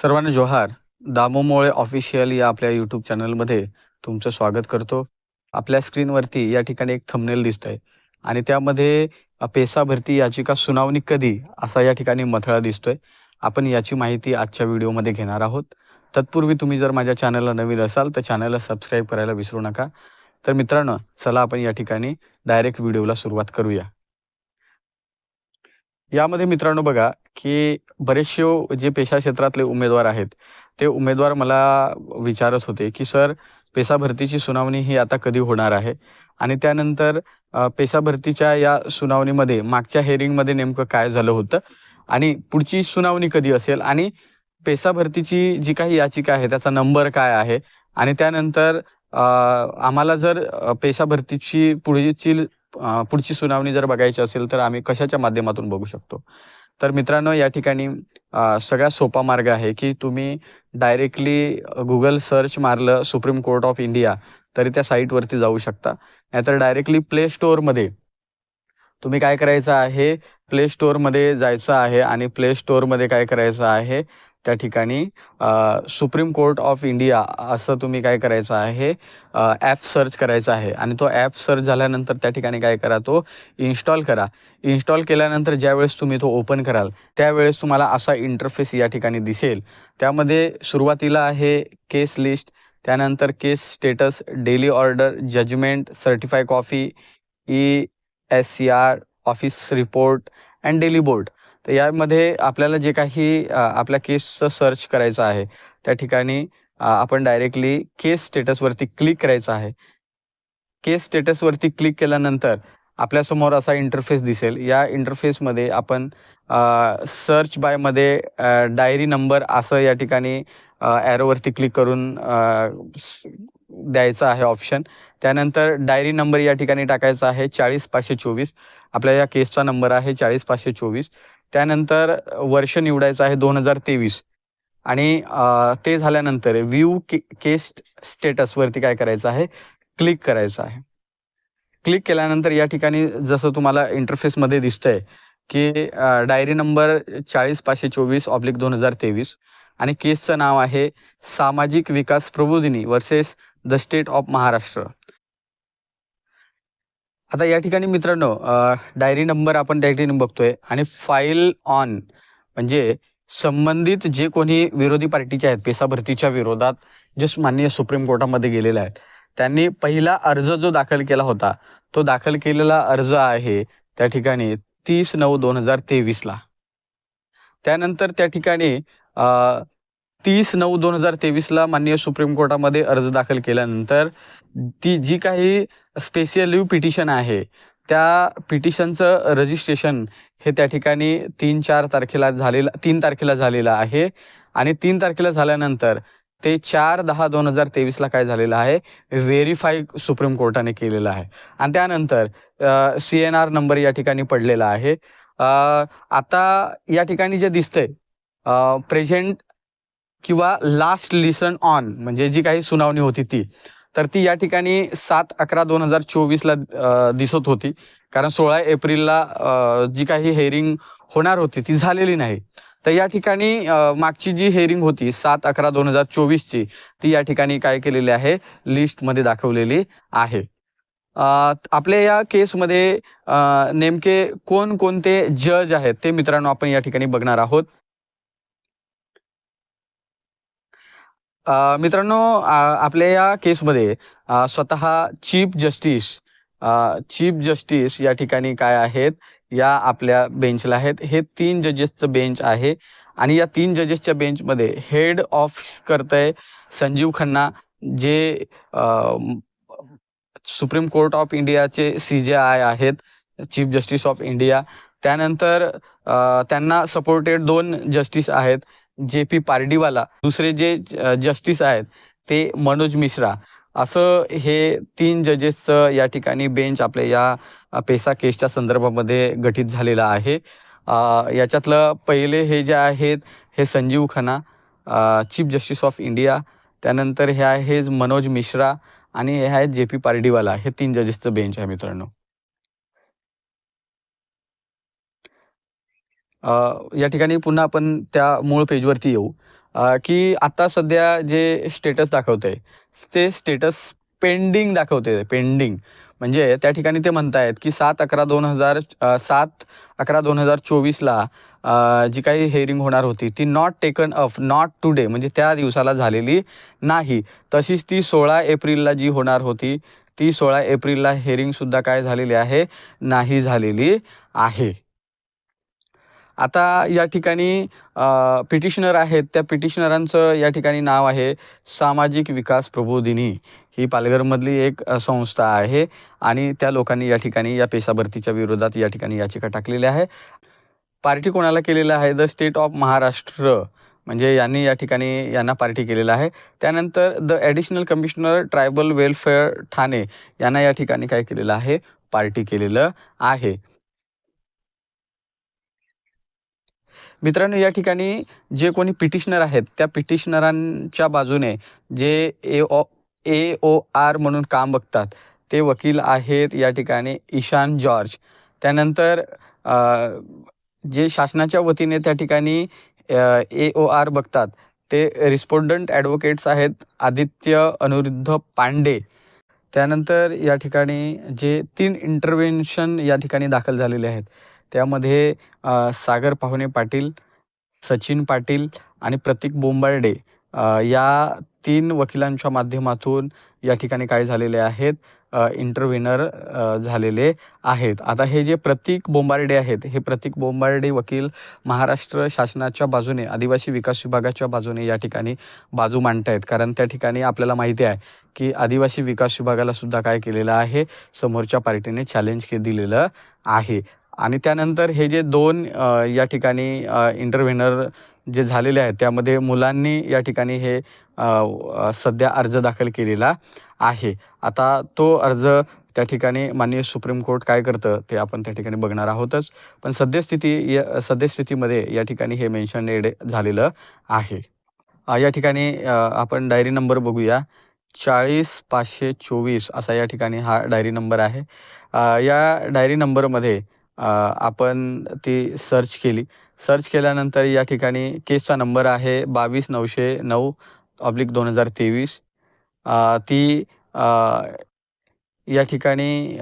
सर्वांना जोहार. दामोमोळे ऑफिशियल या आपल्या यूट्यूब चॅनलमध्ये तुमचं स्वागत करतो. आपल्या स्क्रीनवरती या ठिकाणी एक थंबनेल दिसत आहे आणि त्यामध्ये पेसा भरती याचिका सुनावणी कधी असा या ठिकाणी मथळा दिसतोय. आपण याची माहिती आजच्या व्हिडिओमध्ये घेणार आहोत. तत्पूर्वी तुम्ही जर माझ्या चॅनलला नवीन असाल तर चॅनलला सबस्क्राईब करायला विसरू नका. तर मित्रांनो चला आपण या ठिकाणी डायरेक्ट व्हिडिओला सुरुवात करूया. यामध्ये मित्रांनो बघा की बरेचसे जे पेशा क्षेत्रातले उमेदवार आहेत ते उमेदवार मला विचारत होते की सर पेसा भरतीची सुनावणी ही आता कधी होणार आहे? आणि त्यानंतर अ, पेसा भरतीच्या या सुनावणीमध्ये मागच्या हेअरिंगमध्ये नेमकं काय झालं होतं? आणि पुढची सुनावणी कधी असेल? आणि पेसा भरतीची जी काही याचिका आहे त्याचा नंबर काय आहे? आणि त्यानंतर आम्हाला जर अ, पेसा भरतीची पुढची पुढची सुनावणी जर बघायची असेल तर आम्ही कशाच्या माध्यमातून बघू शकतो? तर मित्रांनो या ठिकाणी सगळ्यात सोपा मार्ग आहे की तुम्ही डायरेक्टली गुगल सर्च मारलं सुप्रीम कोर्ट ऑफ इंडिया तरी त्या साईटवरती जाऊ शकता. नाहीतर डायरेक्टली प्ले स्टोअरमध्ये तुम्ही काय करायचं आहे? प्ले स्टोअरमध्ये जायचं आहे आणि प्ले स्टोअरमध्ये काय करायचं आहे? त्या ठिकाणी सुप्रीम कोर्ट ऑफ इंडिया असं तुम्ही काय करायचं आहे ॲप सर्च करायचा आहे. आणि तो ॲप सर्च झाल्यानंतर त्या ठिकाणी काय करा तो इन्स्टॉल करा. इन्स्टॉल केल्यानंतर ज्यावेळेस तुम्ही तो ओपन कराल त्यावेळेस तुम्हाला असा इंटरफेस या ठिकाणी दिसेल. त्यामध्ये सुरुवातीला आहे केस लिस्ट त्यानंतर case status daily order judgment certify copy E S C R office report and daily board तर यामध्ये आपल्याला जे काही आपल्या केसचं सर्च करायचं आहे त्या ठिकाणी आपण डायरेक्टली केस स्टेटसवरती क्लिक करायचं आहे. केस स्टेटसवरती क्लिक केल्यानंतर आपल्यासमोर असा इंटरफेस दिसेल. या इंटरफेसमध्ये आपण सर्च बायमध्ये डायरी नंबर असं या ठिकाणी ॲरोवरती क्लिक करून द्यायचं आहे ऑप्शन त्यानंतर डायरी नंबर या ठिकाणी टाकायचा आहे चाळीस पाचशे चोवीस. आपल्या या केसचा नंबर आहे चाळीस पाचशे चोवीस. त्यानंतर वर्ष निवडायचं आहे दोन हजार तेवीस. आणि ते झाल्यानंतर व्ह्यू के केस स्टेटसवरती काय करायचं आहे? क्लिक करायचं आहे. क्लिक केल्यानंतर या ठिकाणी जसं तुम्हाला इंटरफेसमध्ये दिसतंय की डायरी नंबर चाळीस पाचशे चोवीस ऑब्लिक दोन हजार तेवीस आणि केसचं नाव आहे Samajik Vikas Prabodhini versus the state of Maharashtra आता या ठिकाणी मित्रांनो डायरी नंबर आपण त्या ठिकाणी बघतोय आणि फाईल ऑन म्हणजे संबंधित जे कोणी विरोधी पार्टीचे आहेत पेसा भरतीच्या विरोधात जे माननीय सुप्रीम कोर्टामध्ये गेलेले आहेत त्यांनी पहिला अर्ज जो दाखल केला होता तो दाखल केलेला अर्ज आहे त्या ठिकाणी तीस नऊ दोन हजार तेवीसला. त्यानंतर त्या ठिकाणी तीस नऊ दोन हजार तेवीसला माननीय सुप्रीम कोर्टामध्ये अर्ज दाखल केल्यानंतर ती जी काही स्पेशल पिटिशन आहे त्या पिटिशनचं रजिस्ट्रेशन हे त्या ठिकाणी तीन चार तारखेला झालेलं तीन तारखेला झालेलं आहे. आणि तीन तारखेला झाल्यानंतर ते चार दहा दोन हजार तेवीसला काय झालेलं आहे? व्हेरीफाय सुप्रीम कोर्टाने केलेलं आहे. आणि त्यानंतर सी एन आर नंबर या ठिकाणी पडलेला आहे. आता या ठिकाणी जे दिसतंय प्रेझेंट किंवा लास्ट लिसन ऑन म्हणजे जी काही सुनावणी होती ती तर ती या ठिकाणी सात अकरा दोन हजार चोवीसला दिसत होती. कारण सोळा एप्रिलला जी काही हेअरिंग होणार होती ती झालेली नाही. तर या ठिकाणी मागची जी हेअरिंग होती सात अकरा दोन हजार चोवीसची ती या ठिकाणी काय केलेली आहे? लिस्टमध्ये दाखवलेली आहे. आपल्या या केसमध्ये नेमके कोण कोणते जज आहेत ते मित्रांनो आपण या ठिकाणी बघणार आहोत. मित्रांनो आपल्या या केसमध्ये स्वतः चीफ जस्टिस चीफ जस्टिस या ठिकाणी काय आहेत? या आपल्या बेंचला आहेत. हे तीन जजेसचं बेंच आहे आणि या तीन जजेसच्या बेंचमध्ये हेड ऑफ करतंय संजीव खन्ना जे सुप्रीम कोर्ट ऑफ इंडियाचे सी जे आय आहेत चीफ जस्टिस ऑफ इंडिया. त्यानंतर त्यांना सपोर्टेड दोन जस्टिस आहेत. जे पी पारडीवाला दुसरे जे जस्टिस आहेत ते मनोज मिश्रा. असं हे तीन जजेसचं या ठिकाणी बेंच आपल्या या पेसा केसच्या संदर्भामध्ये गठीत झालेला आहे. याच्यातलं पहिले हे जे आहेत हे Sanjiv Khanna chief justice of India त्यानंतर हे आहे मनोज मिश्रा आणि हे आहेत जे पी पारडीवाला. हे तीन जजेसचं बेंच आहे मित्रांनो. या ठिकाणी पुन्हा आपण त्या मूळ पेजवरती येऊ. की आता सध्या जे स्टेटस दाखवतंय ते स्टेटस पेंडिंग दाखवते पेंडिंग म्हणजे त्या ठिकाणी ते म्हणतायत की सात अकरा दोन हजार सात अकरा दोन हजार चोवीसला जी काही हेअरिंग होणार होती ती not taken up not today म्हणजे त्या दिवसाला झालेली नाही. तशीच ती सोळा एप्रिलला जी होणार होती ती सोळा एप्रिलला हेअरिंगसुद्धा काय झालेली आहे? नाही झालेली आहे. आता या ठिकाणी पिटिशनर आहेत. त्या पिटिशनरांचं या ठिकाणी नाव आहे सामाजिक विकास प्रबोधिनी. ही पालघरमधली एक संस्था आहे आणि त्या लोकांनी या ठिकाणी या पेशाभरतीच्या विरोधात या ठिकाणी याचिका टाकलेली आहे. पार्टी कोणाला केलेलं आहे? The state of Maharashtra. म्हणजे यांनी या ठिकाणी यांना पार्टी केलेलं आहे. त्यानंतर the additional commissioner tribal welfare Thane यांना या ठिकाणी काय केलेलं आहे? पार्टी केलेलं आहे. मित्रांनो या ठिकाणी जे कोणी पिटिशनर आहेत त्या पिटिशनरांच्या बाजूने जे ए ओ ए ओ आर म्हणून काम बघतात ते वकील आहेत या ठिकाणी ईशान जॉर्ज. त्यानंतर जे शासनाच्या वतीने त्या ठिकाणी ए ओ आर बघतात ते रिस्पोंडंट ॲडव्होकेट्स आहेत आदित्य अनिरुद्ध पांडे. त्यानंतर या ठिकाणी जे तीन इंटरव्हेन्शन या ठिकाणी दाखल झालेले आहेत. त्यामध्ये सागर पाहुणे पाटील सचिन पाटील आणि प्रतीक बोंबार्डे या तीन वकिलांच्या माध्यमातून या ठिकाणी काय झालेले आहेत इंटरव्हिनर झालेले आहेत. आता हे जे प्रतीक बोंबार्डे आहेत हे प्रतीक बोंबार्डे वकील महाराष्ट्र शासनाच्या बाजूने आदिवासी विकास विभागाच्या बाजूने या ठिकाणी बाजू मांडतायत. कारण त्या ठिकाणी आपल्याला माहिती आहे की आदिवासी विकास विभागाला सुद्धा काय केलेलं आहे समोरच्या पार्टीने चॅलेंज के दिलेलं आहे. आणि त्यानंतर हे जे दोन या ठिकाणी इंटरव्हेनर जे झालेले आहेत त्यामध्ये मुलांनी या ठिकाणी हे सध्या अर्ज दाखल केलेला आहे. आता तो अर्ज त्या ठिकाणी माननीय सुप्रीम कोर्ट काय करतं ते आपण त्या ठिकाणी बघणार आहोतच. पण सद्यस्थिती या सद्यस्थितीमध्ये या ठिकाणी हे मेन्शन झालेलं आहे. या ठिकाणी आपण डायरी नंबर बघूया. चाळीस पाचशे चोवीस असा या ठिकाणी हा डायरी नंबर आहे. या डायरी नंबरमध्ये आपण ती सर्च केली. सर्च केल्यानंतर या ठिकाणी केसचा नंबर आहे बावीस नऊशे नऊ ऑब्लिक दोन हजार तेवीस. ती या ठिकाणी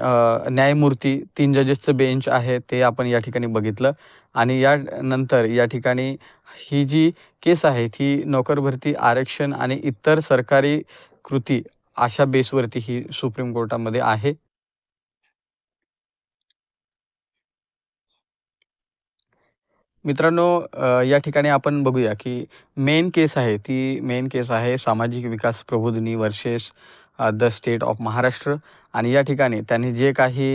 न्यायमूर्ती तीन जजेसचं बेंच आहे ते आपण या ठिकाणी बघितलं. आणि या नंतर या ठिकाणी ही जी केस आहे ती नोकर भरती आरक्षण आणि इतर सरकारी कृती अशा बेसवरती ही सुप्रीम कोर्टामध्ये आहे. मित्रांनो या ठिकाणी आपण बघूया की मेन केस आहे ती मेन केस आहे Samajik Vikas Prabodhini versus the state of Maharashtra. आणि या ठिकाणी त्यांनी जे काही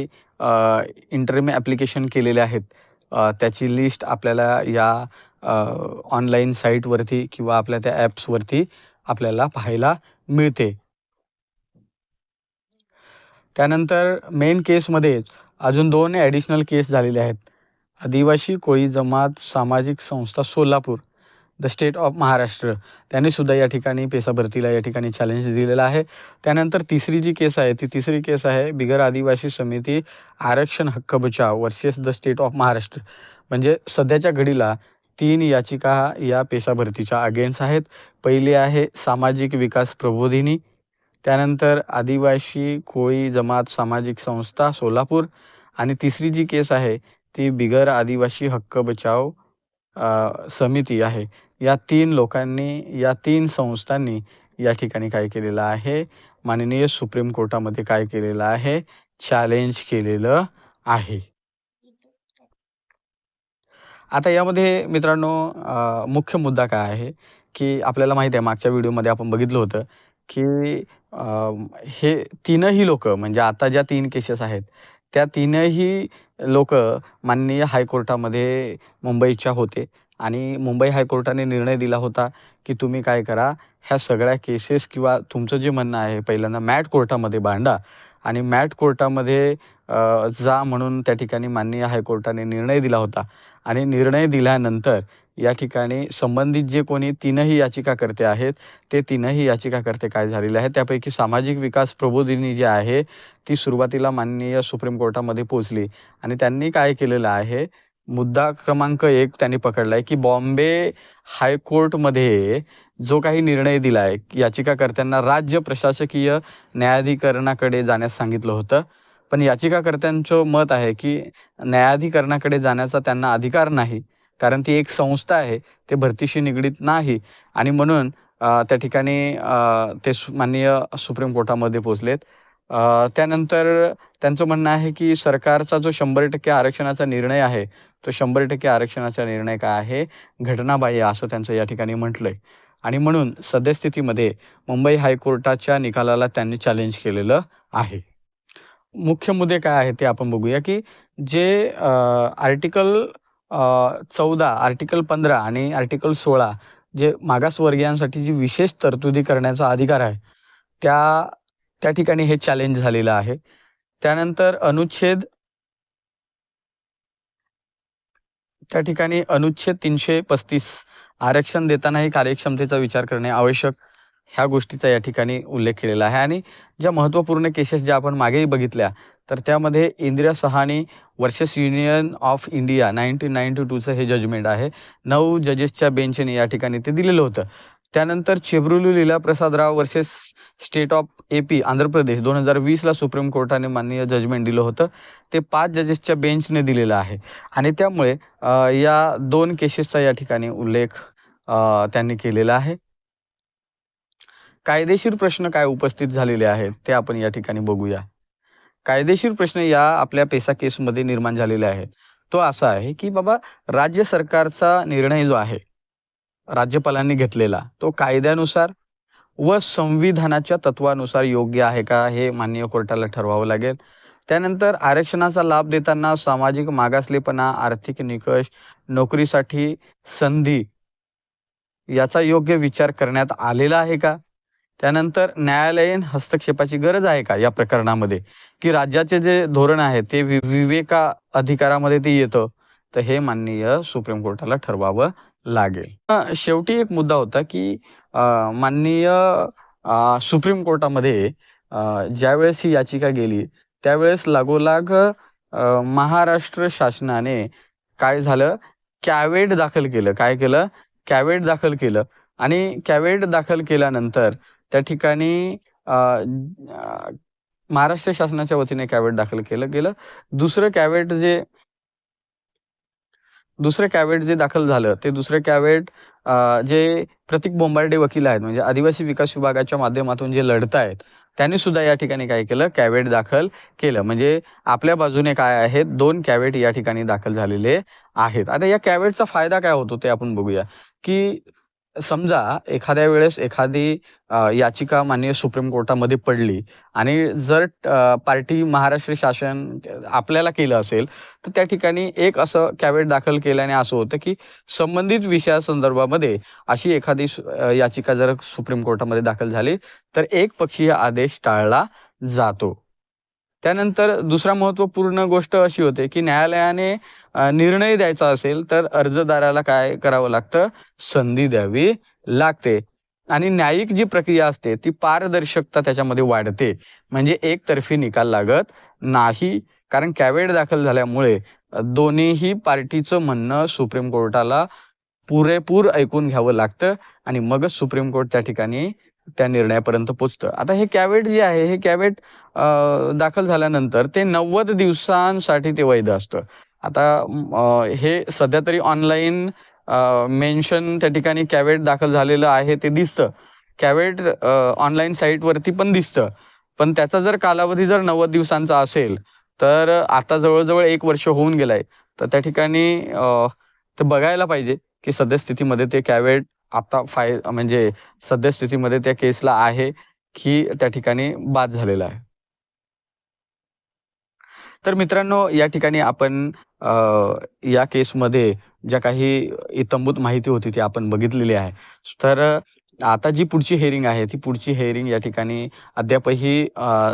इंटरमे ॲप्लिकेशन केलेले आहेत त्याची लिस्ट आपल्याला या ऑनलाईन साईटवरती किंवा आपल्या त्या ॲप्सवरती आपल्याला पाहायला मिळते. त्यानंतर मेन केसमध्ये अजून दोन ॲडिशनल केस झालेले आहेत. आदिवासी कोळी जमात सामाजिक संस्था Solapur the state of Maharashtra त्यांनी सुद्धा या ठिकाणी पेसा भरतीला या ठिकाणी चॅलेंज दिलेलं आहे. त्यानंतर तिसरी जी केस आहे ती तिसरी केस आहे बिगर आदिवासी समिती आरक्षण हक्क बचाव versus the state of Maharashtra म्हणजे सध्याच्या घडीला तीन याचिका या पेशा भरतीच्या अगेन्स्ट आहेत. पहिली आहे सामाजिक विकास प्रबोधिनी त्यानंतर आदिवासी कोळी जमात सामाजिक संस्था सोलापूर आणि तिसरी जी केस आहे ती बिगर आदिवासी हक्क बचाव समिती आहे. या तीन लोकांनी या तीन संस्थांनी या ठिकाणी काय केलेलं आहे? माननीय सुप्रीम कोर्टामध्ये काय केलेलं आहे? चॅलेंज केलेलं आहे. आता यामध्ये मित्रांनो मुख्य मुद्दा काय आहे? की आपल्याला माहिती आहे मागच्या व्हिडिओमध्ये आपण बघितलं होतं की अ, हे तीनही लोक म्हणजे आता ज्या तीन केसेस आहेत त्या तीनही लोक माननीय हायकोर्टामध्ये मुंबईच्या होते. आणि मुंबई हायकोर्टाने निर्णय दिला होता की तुम्ही काय करा ह्या सगळ्या केसेस किंवा तुमचं जे म्हणणं आहे पहिल्यांदा मॅट कोर्टामध्ये भांडा आणि मॅट कोर्टामध्ये जा म्हणून त्या ठिकाणी माननीय हायकोर्टाने निर्णय दिला होता. आणि निर्णय दिल्यानंतर या ठिकाणी संबंधित जे कोणी तीनही याचिकाकर्ते आहेत ते तीनही याचिकाकर्ते काय झालेले आहेत त्यापैकी सामाजिक विकास प्रबोधिनी जी आहे ती सुरुवातीला माननीय सुप्रीम कोर्टामध्ये पोहोचली. आणि त्यांनी काय केलेलं आहे मुद्दा क्रमांक एक त्यांनी पकडला आहे की बॉम्बे हायकोर्टमध्ये जो काही निर्णय दिलाय याचिकाकर्त्यांना राज्य प्रशासकीय न्यायाधिकरणाकडे जाण्यास सांगितलं होतं. पण याचिकाकर्त्यांचं मत आहे की न्यायाधिकरणाकडे जाण्याचा त्यांना अधिकार नाही. कारण ती एक संस्था आहे ते भरतीशी निगडीत नाही. आणि म्हणून त्या ठिकाणी ते सु- माननीय सुप्रीम कोर्टामध्ये पोचलेत त्यानंतर त्यांचं म्हणणं आहे की सरकारचा जो शंभर टक्के आरक्षणाचा निर्णय आहे तो शंभर टक्के आरक्षणाचा निर्णय काय आहे? घटनाबाह्य असं त्यांचं या ठिकाणी म्हटलंय. आणि म्हणून सद्यस्थितीमध्ये मुंबई हायकोर्टाच्या निकालाला त्यांनी चॅलेंज केलेलं आहे. मुख्य मुद्दे काय आहेत ते आपण बघूया की जे आर्टिकल चौदा आर्टिकल पंधरा आणि आर्टिकल सोळा जे मागासवर्गीयांसाठी जी विशेष तरतुदी करण्याचा अधिकार आहे त्या त्या ठिकाणी हे चॅलेंज झालेलं आहे. त्यानंतर अनुच्छेद त्या ठिकाणी अनुच्छेद तीनशे पस्तीस आरक्षण देतानाही कार्यक्षमतेचा विचार करणे आवश्यक. ह्या गोष्टीचा या ठिकाणी उल्लेख केलेला आहे. आणि ज्या महत्त्वपूर्ण केसेस ज्या आपण मागेही बघितल्या तर त्यामध्ये Indira Sawhney versus union of India nineteen ninety टूचं हे जजमेंट आहे. नऊ जजेसच्या बेंचने या ठिकाणी ते दिलेलं होतं. त्यानंतर Chebrolu Leela Prasad Rao versus state of A P Andhra Pradesh दोन हजार वीसला सुप्रीम कोर्टाने माननीय जजमेंट दिलं होतं. ते पाच जजेसच्या बेंचने दिलेलं आहे. आणि त्यामुळे या दोन केसेसचा या ठिकाणी उल्लेख त्यांनी केलेला आहे. कायदेशीर प्रश्न काय उपस्थित झालेले आहेत ते आपण या ठिकाणी बघूया. कायदेशीर प्रश्न या आपल्या पेसा केसमध्ये निर्माण झालेले आहेत. तो असा आहे की बाबा राज्य सरकारचा निर्णय जो आहे राज्यपालांनी घेतलेला तो कायद्यानुसार व संविधानाच्या तत्वानुसार योग्य आहे का हे माननीय कोर्टाला ठरवावं लागेल. त्यानंतर आरक्षणाचा लाभ देताना सामाजिक मागासलेपणा आर्थिक निकष नोकरीसाठी संधी याचा योग्य विचार करण्यात आलेला आहे का? त्यानंतर न्यायालयीन हस्तक्षेपाची गरज आहे का या प्रकरणामध्ये? की राज्याचे जे धोरण आहे ते विवेका अधिकारामध्ये ते येतं तर हे माननीय सुप्रीम कोर्टाला ठरवावं लागेल. शेवटी एक मुद्दा होता की माननीय सुप्रीम कोर्टामध्ये ज्यावेळेस ही याचिका गेली त्यावेळेस लागोलाग महाराष्ट्र शासनाने काय झालं? कॅवेट दाखल केलं. काय केलं? कॅवेट दाखल केलं. आणि कॅवेट दाखल केल्यानंतर त्या ठिकाणी महाराष्ट्र शासनाच्या वतीने कॅवेट दाखल केलं गेलं. दुसरं कॅवेट जे दुसरं कॅवेट जे दाखल झालं ते दुसरं कॅवेट जे प्रतीक बोंबार्डे वकील आहेत म्हणजे आदिवासी विकास विभागाच्या माध्यमातून जे लढत आहेत त्यांनी सुद्धा या ठिकाणी काय केलं? कॅवेट दाखल केलं. म्हणजे आपल्या बाजूने काय आहेत? दोन कॅवेट या ठिकाणी दाखल झालेले आहेत. आता या कॅवेटचा फायदा काय होतो ते आपण बघूया. की समजा एखाद्या वेळेस एखादी याचिका माननीय सुप्रीम कोर्टामध्ये पडली आणि जर पार्टी महाराष्ट्र शासन आपल्याला केलं असेल तर त्या ठिकाणी एक असं कॅवेट दाखल केल्याने असं होतं की संबंधित विषयासंदर्भामध्ये अशी एखादी याचिका जर सुप्रीम कोर्टामध्ये दाखल झाली तर एक पक्षीय आदेश टाळला जातो. त्यानंतर दुसरा महत्त्वपूर्ण गोष्ट अशी होते की न्यायालयाने निर्णय द्यायचा असेल तर अर्जदाराला काय करावं लागतं? संधी द्यावी लागते. आणि न्यायिक जी प्रक्रिया असते ती पारदर्शकता त्याच्यामध्ये वाढते. म्हणजे एकतर्फी निकाल लागत नाही. कारण कॅवेट दाखल झाल्यामुळे दोन्हीही पार्टीचं म्हणणं सुप्रीम कोर्टाला पुरेपूर ऐकून घ्यावं लागतं. आणि मगच सुप्रीम कोर्ट त्या ठिकाणी त्या निर्णयापर्यंत पोचतं आता हे कॅवेट जे आहे हे कॅवेट दाखल झाल्यानंतर ते नव्वद दिवसांसाठी ते वैध असतं. आता हे सध्या तरी ऑनलाईन मेन्शन त्या ठिकाणी कॅवेट दाखल झालेलं आहे ते दिसतं. कॅवेट ऑनलाईन साईटवरती पण दिसतं. पण त्याचा जर कालावधी जर नव्वद दिवसांचा असेल तर आता जवळजवळ एक वर्ष होऊन गेलाय. तर त्या ठिकाणी ते बघायला पाहिजे की सद्यस्थितीमध्ये ते कॅवेट आता फाय म्हणजे सद्यस्थितीमध्ये त्या केसला आहे की त्या ठिकाणी बाद झालेला आहे. तर मित्रांनो या ठिकाणी आपण या केसमध्ये ज्या काही इतंभूत माहिती होती ती आपण बघितलेली आहे. तर आता जी पुढची हेअरिंग आहे ती पुढची हेअरिंग या ठिकाणी अद्यापही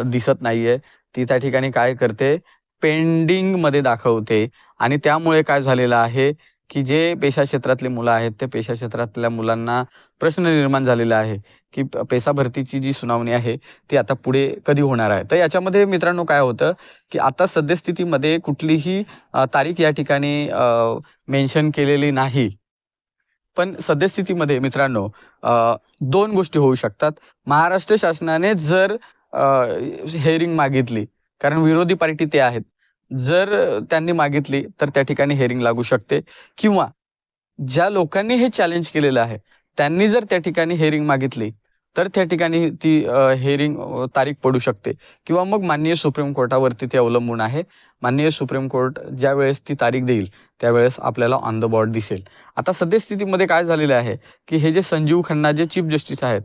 दिसत नाहीये. ती त्या ठिकाणी काय करते? पेंडिंगमध्ये दाखवते. आणि त्यामुळे काय झालेलं आहे? की जे पेशा क्षेत्रातले मुलं आहेत ते पेशा क्षेत्रातल्या मुलांना प्रश्न निर्माण झालेला आहे की पेसा भरतीची जी सुनावणी आहे ती आता पुढे कधी होणार आहे? तर याच्यामध्ये मित्रांनो काय होतं की आता सद्यस्थितीमध्ये कुठलीही तारीख या ठिकाणी मेन्शन केलेली नाही. पण सद्यस्थितीमध्ये मित्रांनो दोन गोष्टी होऊ शकतात. महाराष्ट्र शासनाने जर हेअरिंग मागितली कारण विरोधी पार्टी ते आहेत जर त्यांनी मागितली तर त्या ठिकाणी हेअरिंग लागू शकते. किंवा ज्या लोकांनी हे चॅलेंज केलेलं आहे त्यांनी जर त्या ठिकाणी हेअरिंग मागितली तर त्या ठिकाणी ती हेअरिंग तारीख पडू शकते. किंवा मग माननीय सुप्रीम कोर्टावरती ते अवलंबून आहे. माननीय सुप्रीम कोर्ट ज्या वेळेस ती तारीख देईल त्यावेळेस आपल्याला ऑन द बॉर्ड दिसेल. आता सद्यस्थितीमध्ये काय झालेलं आहे की हे जे संजीव खन्ना जे चीफ जस्टिस आहेत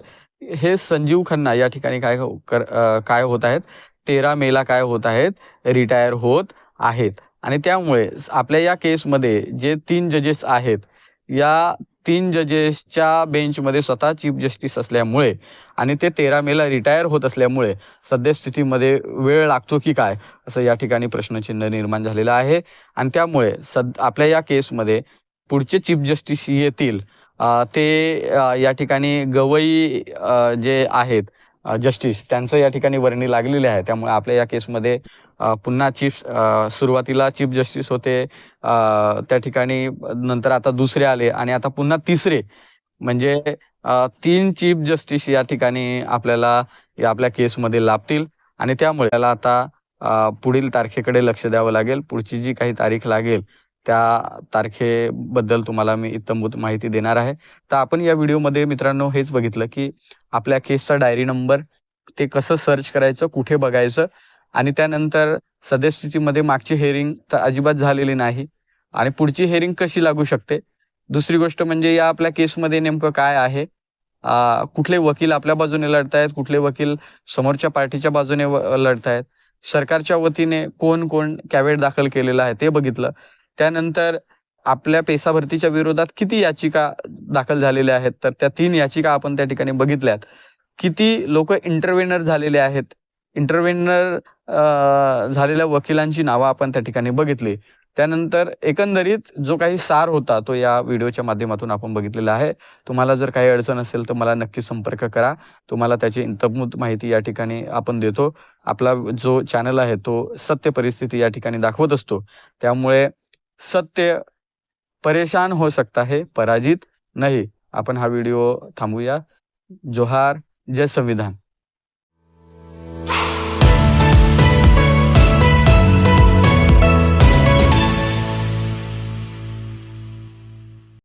हे संजीव खन्ना या ठिकाणी काय कर काय होत आहेत तेरा मेला काय होत आहेत? रिटायर होत आहेत. आणि त्यामुळे आपल्या या केसमध्ये जे तीन जजेस आहेत या तीन जजेसच्या बेंचमध्ये स्वतः चीफ जस्टिस असल्यामुळे आणि ते तेरा मेला रिटायर होत असल्यामुळे सद्यस्थितीमध्ये वेळ लागतो की काय? असं या ठिकाणी प्रश्नचिन्ह निर्माण झालेलं आहे. आणि त्यामुळे सद आपल्या या केसमध्ये पुढचे चीफ जस्टिस येतील ते या ठिकाणी गवई जे आहेत जस्टिस त्यांचं या ठिकाणी वर्णी लागलेली आहे. त्यामुळे आपल्या या केसमध्ये पुन्हा चीफ सुरुवातीला चीफ जस्टिस होते. त्या ठिकाणी नंतर आता दुसरे आले आणि आता पुन्हा तिसरे. म्हणजे तीन चीफ जस्टिस या ठिकाणी आपल्याला या आपल्या केसमध्ये लाभतील. आणि त्यामुळे त्याला आता पुढील तारखेकडे लक्ष द्यावं लागेल. पुढची जी काही तारीख लागेल त्या तारखेबद्दल तुम्हाला मी इत्तमभूत माहिती देणार आहे. तर आपण या व्हिडिओमध्ये मित्रांनो हेच बघितलं की आपल्या केसचा डायरी नंबर ते कसं सर्च करायचं कुठे बघायचं आणि त्यानंतर सद्यस्थितीमध्ये मागची हेअरिंग तर अजिबात झालेली नाही आणि पुढची हेअरिंग कशी लागू शकते? दुसरी गोष्ट म्हणजे या आपल्या केसमध्ये नेमकं काय आहे? कुठले वकील आपल्या बाजूने लढतायत कुठले वकील समोरच्या पार्टीच्या बाजूने व- लढतायत? सरकारच्या वतीने कोण कोण कॅवेट दाखल केलेला आहे ते बघितलं. त्यानंतर आपल्या पेसा भरतीच्या विरोधात किती याचिका दाखल झालेल्या आहेत? तर त्या तीन याचिका आपण त्या ठिकाणी बघितल्यात. किती लोक इंटरव्हेनर झालेले आहेत? इंटरव्हेनर झालेल्या वकिलांची नावं आपण त्या ठिकाणी बघितली. त्यानंतर एकंदरीत जो काही सार होता तो या व्हिडिओच्या माध्यमातून आपण बघितलेला आहे. तुम्हाला जर काही अडचण असेल तर मला नक्की संपर्क करा. तुम्हाला त्याची इंतमूत माहिती या ठिकाणी आपण देतो. आपला जो चॅनल आहे तो सत्य परिस्थिती या ठिकाणी दाखवत असतो. त्यामुळे सत्य परेशान हो सकता है पराजित नाही। आपण हा व्हिडिओ थांबूया. जोहार जय संविधान.